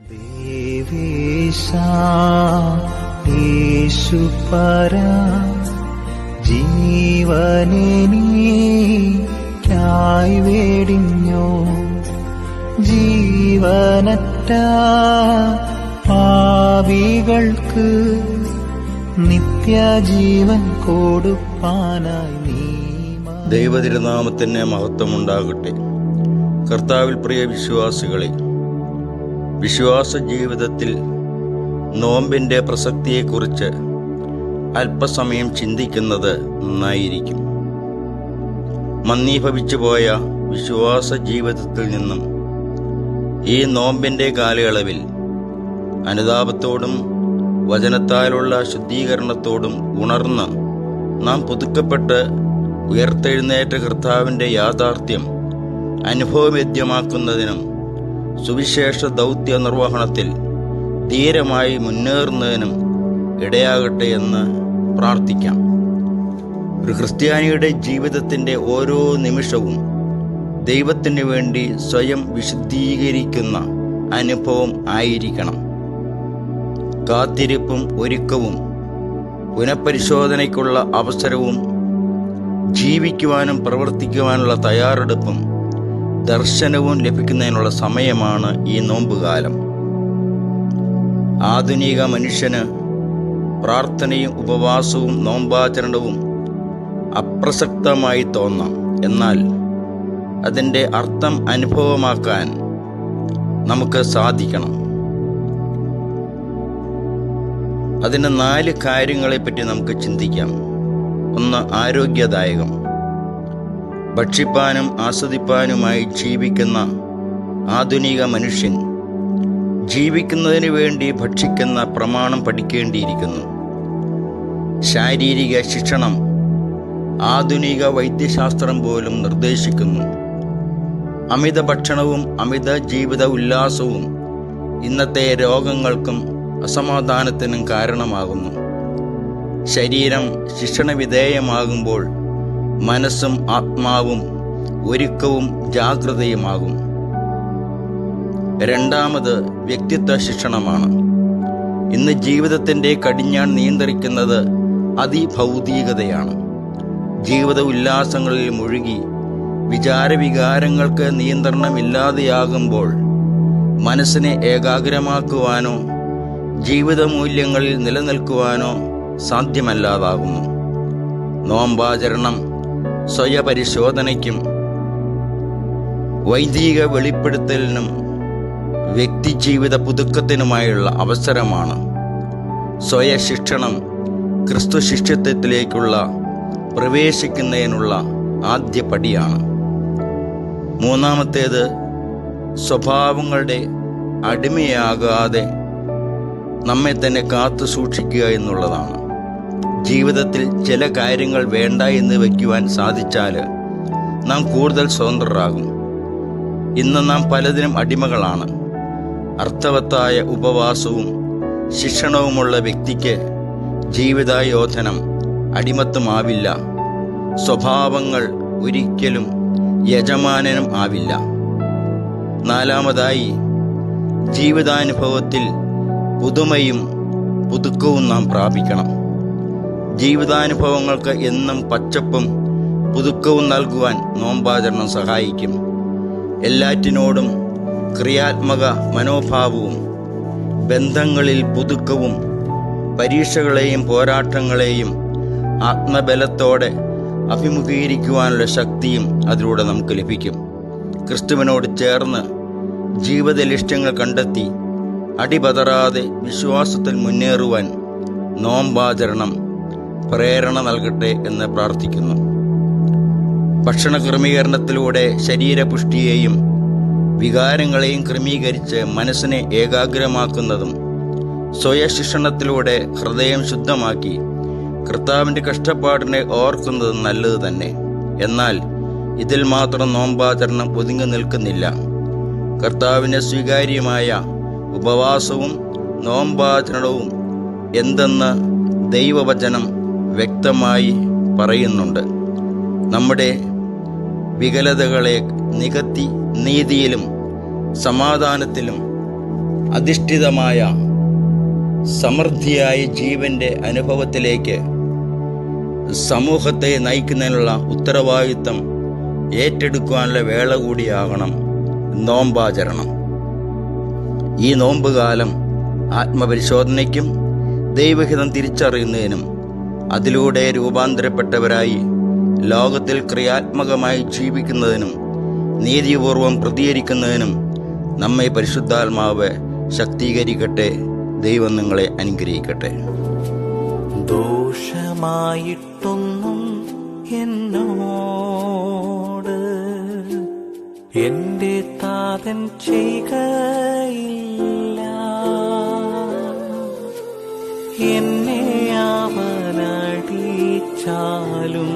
ദേവേശ യേശുപര ജീവനെനിക്കായി വേടിഞ്ഞോ. ജീവനറ്റ പാവികൾക്ക് നിത്യജീവൻ കൊടുപ്പാനായി നീ ദൈവതിരുനാമത്തിന് മഹത്വമുണ്ടാകട്ടെ. കർത്താവിൽ പ്രിയ വിശ്വാസികളെ വിശ്വാസ ജീവിതത്തിൽ നോമ്പിന്റെ പ്രസക്തിയെക്കുറിച്ച് അല്പസമയം ചിന്തിക്കുന്നത് നന്നായിരിക്കും. മന്ദീഭവിച്ചു പോയ വിശ്വാസ ജീവിതത്തിൽ നിന്നും ഈ നോമ്പിന്റെ കാലയളവിൽ അനുതാപത്തോടും വചനത്താലുള്ള ശുദ്ധീകരണത്തോടും ഉണർന്ന് നാം പുതുക്കപ്പെട്ട് ഉയർത്തെഴുന്നേറ്റ കർത്താവിന്റെ യാഥാർത്ഥ്യം അനുഭവവേദ്യമാക്കുന്നതിനും സുവിശേഷ ദൗത്യ നിർവഹണത്തിൽ ധീരമായി മുന്നേറുന്നതിനും ഇടയാകട്ടെ എന്ന് പ്രാർത്ഥിക്കാം. ഒരു ക്രിസ്ത്യാനിയുടെ ജീവിതത്തിന്റെ ഓരോ നിമിഷവും ദൈവത്തിന് വേണ്ടി സ്വയം വിശുദ്ധീകരിക്കുന്ന അനുഭവം ആയിരിക്കണം. കാത്തിരിപ്പും ഒരുക്കവും പുനഃപരിശോധനയ്ക്കുള്ള അവസരവും ജീവിക്കുവാനും പ്രവർത്തിക്കുവാനുള്ള തയ്യാറെടുപ്പും ദർശനവും ലഭിക്കുന്നതിനുള്ള സമയമാണ് ഈ നോമ്പുകാലം. ആധുനിക മനുഷ്യന് പ്രാർത്ഥനയും ഉപവാസവും നോമ്പാചരണവും അപ്രസക്തമായി തോന്നാം. എന്നാൽ അതിന്റെ അർത്ഥം അനുഭവമാക്കാൻ നമുക്ക് സാധിക്കണം. അതിന് നാല് കാര്യങ്ങളെപ്പറ്റി നമുക്ക് ചിന്തിക്കാം. ഒന്ന് ആരോഗ്യദായകം. ഭക്ഷിപ്പാനും ആസ്വദിപ്പാനുമായി ജീവിക്കുന്ന ആധുനിക മനുഷ്യൻ ജീവിക്കുന്നതിന് വേണ്ടി ഭക്ഷിക്കുന്ന പ്രമാണം പഠിക്കേണ്ടിയിരിക്കുന്നു. ശാരീരിക ശിക്ഷണം ആധുനിക വൈദ്യശാസ്ത്രം പോലും നിർദ്ദേശിക്കുന്നു. അമിത ഭക്ഷണവും അമിത ജീവിത ഉല്ലാസവും ഇന്നത്തെ രോഗങ്ങൾക്കും അസമാധാനത്തിനും കാരണമാകുന്നു. ശരീരം ശിക്ഷണ വിധേയമാകുമ്പോൾ മനസ്സും ആത്മാവും ഒരുക്കവും ജാഗ്രതയുമാകും. രണ്ടാമത് വ്യക്തിത്വ ശിക്ഷണമാണ്. ഇന്ന് ജീവിതത്തിന്റെ കടിഞ്ഞാൺ നിയന്ത്രിക്കുന്നത് അതിഭൗതികതയാണ്. ജീവിത ഉല്ലാസങ്ങളിൽ മുഴുകി വിചാരവികാരങ്ങൾക്ക് നിയന്ത്രണമില്ലാതെയാകുമ്പോൾ മനസ്സിനെ ഏകാഗ്രമാക്കുവാനോ ജീവിത മൂല്യങ്ങളിൽ നിലനിൽക്കുവാനോ സാധ്യമല്ലാതാകുന്നു. നോമ്പാചരണം സ്വയപരിശോധനയ്ക്കും വൈദിക വെളിപ്പെടുത്തലിനും വ്യക്തിജീവിത പുതുക്കത്തിനുമായുള്ള അവസരമാണ് സ്വയശിക്ഷണം ക്രിസ്തു ശിഷ്യത്വത്തിലേക്കുള്ള പ്രവേശിക്കുന്നതിനുള്ള ആദ്യ പടിയാണ്. മൂന്നാമത്തേത് സ്വഭാവങ്ങളുടെ അടിമയാകാതെ നമ്മെ തന്നെ കാത്തു സൂക്ഷിക്കുക എന്നുള്ളതാണ്. ജീവിതത്തിൽ ചില കാര്യങ്ങൾ വേണ്ട എന്ന് വയ്ക്കുവാൻ സാധിച്ചാൽ നാം കൂടുതൽ സ്വതന്ത്രരാകും. ഇന്ന് നാം പലതിനും അടിമകളാണ്. അർത്ഥവത്തായ ഉപവാസവും ശിക്ഷണവുമുള്ള വ്യക്തിക്ക് ജീവിതായോധനം അടിമത്തമാവില്ല സ്വഭാവങ്ങൾ ഒരിക്കലും യജമാനനും ആവില്ല. നാലാമതായി ജീവിതാനുഭവത്തിൽ പുതുമയും പുതുക്കവും നാം പ്രാപിക്കണം. ജീവിതാനുഭവങ്ങൾക്ക് എന്നും പച്ചപ്പും പുതുക്കവും നൽകുവാൻ നോമ്പാചരണം സഹായിക്കും. എല്ലാറ്റിനോടും ക്രിയാത്മക മനോഭാവവും ബന്ധങ്ങളിൽ പുതുക്കവും പരീക്ഷകളെയും പോരാട്ടങ്ങളെയും ആത്മബലത്തോടെ അഭിമുഖീകരിക്കുവാനുള്ള ശക്തിയും അതിലൂടെ നമുക്ക് ലഭിക്കും. ക്രിസ്തുവിനോട് ചേർന്ന് ജീവിത ലക്ഷ്യങ്ങൾ കണ്ടെത്തി അടിപതറാതെ വിശ്വാസത്തിൽ മുന്നേറുവാൻ നോമ്പാചരണം പ്രേരണ നൽകട്ടെ എന്ന് പ്രാർത്ഥിക്കുന്നു. ഭക്ഷണ ക്രമീകരണത്തിലൂടെ ശരീരപുഷ്ടിയെയും വികാരങ്ങളെയും ക്രമീകരിച്ച് മനസ്സിനെ ഏകാഗ്രമാക്കുന്നതും സ്വയശിക്ഷണത്തിലൂടെ ഹൃദയം ശുദ്ധമാക്കി കർത്താവിന്റെ കഷ്ടപ്പാടിനെ ഓർക്കുന്നതും നല്ലത് തന്നെ. എന്നാൽ ഇതിൽ മാത്രം നോമ്പാചരണം ഒതുങ്ങി നിൽക്കുന്നില്ല. കർത്താവിന് സ്വീകാര്യമായ ഉപവാസവും നോമ്പാചരണവും എന്തെന്ന് ദൈവവചനം വ്യക്തമായി പറയുന്നുണ്ട്. നമ്മുടെ വികലതകളെ നികത്തി നീതിയിലും സമാധാനത്തിലും അധിഷ്ഠിതമായ സമൃദ്ധിയായ ജീവന്റെ അനുഭവത്തിലേക്ക് സമൂഹത്തെ നയിക്കുന്നതിനുള്ള ഉത്തരവാദിത്തം ഏറ്റെടുക്കുവാനുള്ള വേള കൂടിയാകണം നോമ്പാചരണം. ഈ നോമ്പുകാലം ആത്മപരിശോധനയ്ക്കും ദൈവഹിതം തിരിച്ചറിയുന്നതിനും അതിലൂടെ രൂപാന്തരപ്പെട്ടവരായി ലോകത്തിൽ ക്രിയാത്മകമായി ജീവിക്കുന്നതിനും നീതിപൂർവം പ്രതികരിക്കുന്നതിനും നമ്മെ പരിശുദ്ധാത്മാവ് ശക്തീകരിക്കട്ടെ. ദൈവം നിങ്ങളെ അനുഗ്രഹിക്കട്ടെ. ദോഷമായിട്ടൊന്നും എന്നോട് എന്റെ താതൻ ചെയ്കയില്ല ചാലും